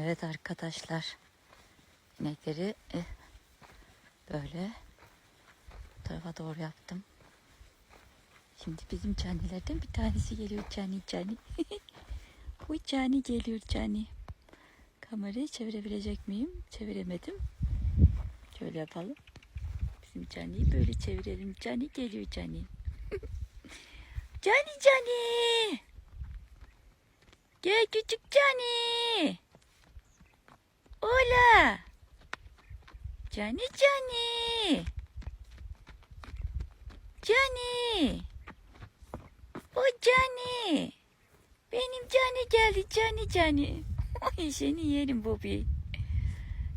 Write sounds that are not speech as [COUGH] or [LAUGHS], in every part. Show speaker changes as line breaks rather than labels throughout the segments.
Evet arkadaşlar. İnekleri eh, böyle bu tarafa doğru yaptım. Şimdi bizim canilerden bir tanesi geliyor cani cani. [LAUGHS] Bu cani geliyor cani. Kamerayı çevirebilecek miyim? Çeviremedim. Şöyle yapalım. Bizim caniyi böyle çevirelim. Cani geliyor cani. cani [LAUGHS] cani. Gel küçük cani. Ola. Cani cani. Cani. O Cani. Benim Cani geldi Cani [LAUGHS] Cani. Ay seni yerim Bobby.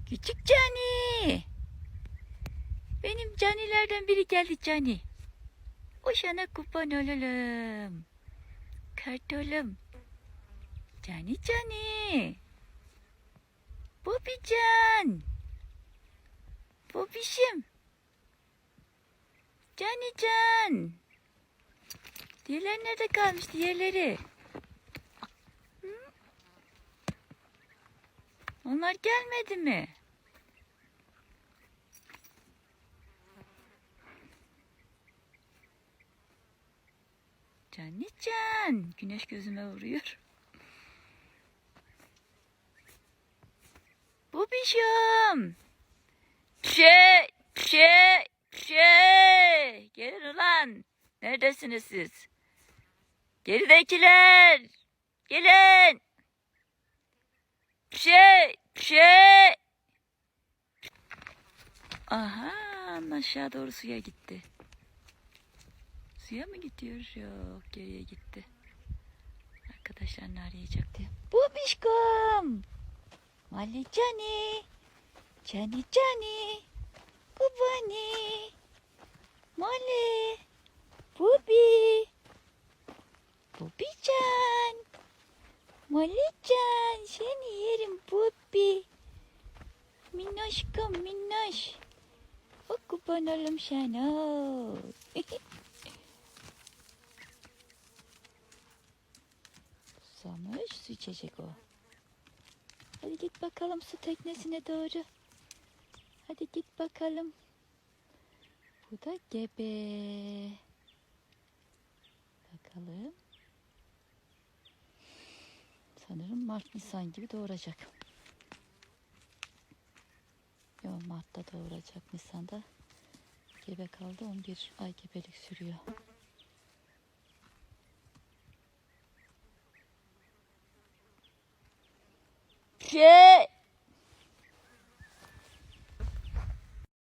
Küçük Cani. Benim Canilerden biri geldi Cani. O sana kurban olalım. Kartolum. Cani Cani. Bobby Can. Bobişim. Cani Can. Diğerleri nerede kalmış diğerleri? Onlar gelmedi mi? Cani Can. Güneş gözüme vuruyor. Bobişim. Şey, şey, şey. Gelin ulan. Neredesiniz siz? Geridekiler. Gelin. Şey, şey. Aha, aşağı doğru suya gitti. Suya mı gidiyor? Yok, geriye gitti. Arkadaşlar ne arayacak diye. Bu bişkom. Mali cani. Cani cani. Kubani. Mali. Bubi. Bubi can. Mali can. Seni yerim Bubi. Minnoşkum minnoş. O kurban oğlum sana. [LAUGHS] Susamış su içecek o. Hadi git bakalım su teknesine doğru. Hadi git bakalım. Bu da gebe. Bakalım. Sanırım Mart Nisan gibi doğuracak. Yok Mart'ta doğuracak. Nisan'da gebe kaldı. 11 ay gebelik sürüyor. shit.